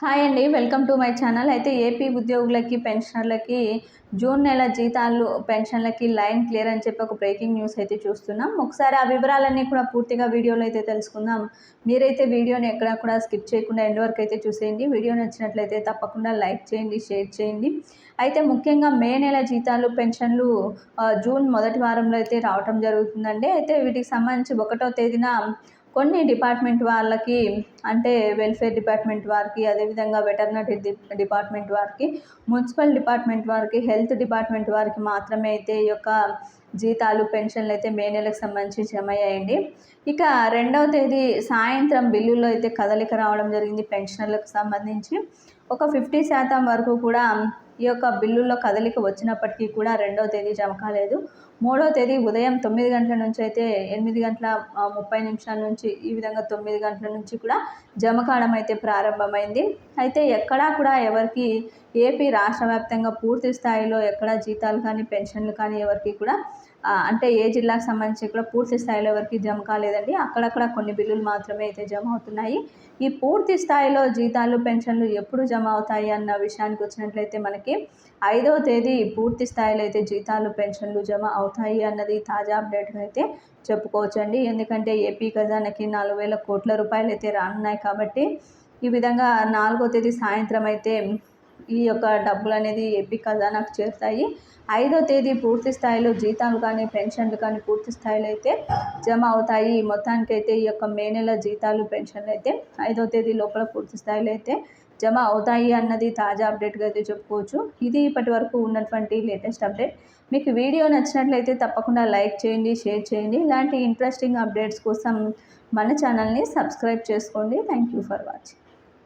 Hi అండి welcome to my channel. అయితే AP ఉద్యోగులకి పెన్షనర్లకి జూన్ నెల జీతాలు పెన్షన్లకి లైన్ క్లియర్ అని చెప్పి ఒక బ్రేకింగ్ న్యూస్ అయితే చూస్తున్నాం. ఒకసారి ఆ వివరాలన్నీ కూడా పూర్తిగా వీడియోలో అయితే తెలుసుకుందాం. మీరైతే వీడియోని ఎక్కడ కూడా స్కిప్ చేయకుండా ఎండ్ వరకు అయితే చూసేయండి. వీడియో నచ్చినట్లయితే తప్పకుండా లైక్ చేయండి షేర్ చేయండి. అయితే ముఖ్యంగా మే నెల జీతాలు పెన్షన్లు జూన్ మొదటి వారంలో అయితే రావటం జరుగుతుందండి. అయితే వీటికి సంబంధించి ఒకటో తేదీన కొన్ని డిపార్ట్మెంట్ వాళ్ళకి అంటే వెల్ఫేర్ డిపార్ట్మెంట్ వారికి అదేవిధంగా వెటర్నరీ డిపార్ట్మెంట్ వారికి మున్సిపల్ డిపార్ట్మెంట్ వారికి హెల్త్ డిపార్ట్మెంట్ వారికి మాత్రమే అయితే ఈ యొక్క జీతాలు పెన్షన్లు అయితే మే నెలకు సంబంధించి జమ అయ్యాయండి. ఇక రెండవ తేదీ సాయంత్రం బిల్లుల్లో అయితే కదలిక రావడం జరిగింది. పెన్షనర్లకు సంబంధించి ఒక ఫిఫ్టీ శాతం వరకు కూడా ఈ యొక్క బిల్లుల్లో కదలిక వచ్చినప్పటికీ కూడా రెండవ తేదీ జమ కాలేదు. మూడవ తేదీ ఉదయం తొమ్మిది గంటల నుంచి అయితే ఎనిమిది గంటల ముప్పై నిమిషాల నుంచి ఈ విధంగా తొమ్మిది గంటల నుంచి కూడా జమ కావడం అయితే ప్రారంభమైంది. అయితే ఎక్కడా కూడా ఎవరికి ఏపీ రాష్ట్ర వ్యాప్తంగా పూర్తి స్థాయిలో ఎక్కడా జీతాలు కానీ పెన్షన్లు కానీ ఎవరికి కూడా అంటే ఏ జిల్లాకు సంబంధించి కూడా పూర్తి స్థాయిలో వరకు జమ కాలేదండి అక్కడక్కడ కొన్ని బిల్లులు మాత్రమే అయితే జమ అవుతున్నాయి. ఈ పూర్తి స్థాయిలో జీతాలు పెన్షన్లు ఎప్పుడు జమ అవుతాయి అన్న విషయానికి వచ్చినట్లయితే మనకి ఐదవ తేదీ పూర్తి స్థాయిలో అయితే జీతాలు పెన్షన్లు జమ అవుతాయి అన్నది తాజా అప్డేట్ అయితే చెప్పుకోవచ్చండి. ఎందుకంటే ఏపీ ఖజానాకి నాలుగు వేల కోట్ల రూపాయలు అయితే రానున్నాయి కాబట్టి ఈ విధంగా నాలుగో తేదీ సాయంత్రం అయితే ఈ యొక్క డబ్బులు అనేది ఏపీ ఖజానాకు చేరుతాయి. ఐదో తేదీ పూర్తి స్థాయిలో జీతాలు కానీ పెన్షన్లు కానీ పూర్తి స్థాయిలో అయితే జమ అవుతాయి. మొత్తానికైతే ఈ యొక్క మే నెల జీతాలు పెన్షన్లు అయితే ఐదో తేదీ లోపల పూర్తి స్థాయిలో అయితే జమ అవుతాయి అన్నది తాజా అప్డేట్గా అయితే చెప్పుకోవచ్చు. ఇది ఇప్పటి వరకు ఉన్నటువంటి లేటెస్ట్ అప్డేట్. మీకు వీడియో నచ్చినట్లయితే తప్పకుండా లైక్ చేయండి షేర్ చేయండి. ఇలాంటి ఇంట్రెస్టింగ్ అప్డేట్స్ కోసం మన ఛానల్ని సబ్స్క్రైబ్ చేసుకోండి. Thank you for watching.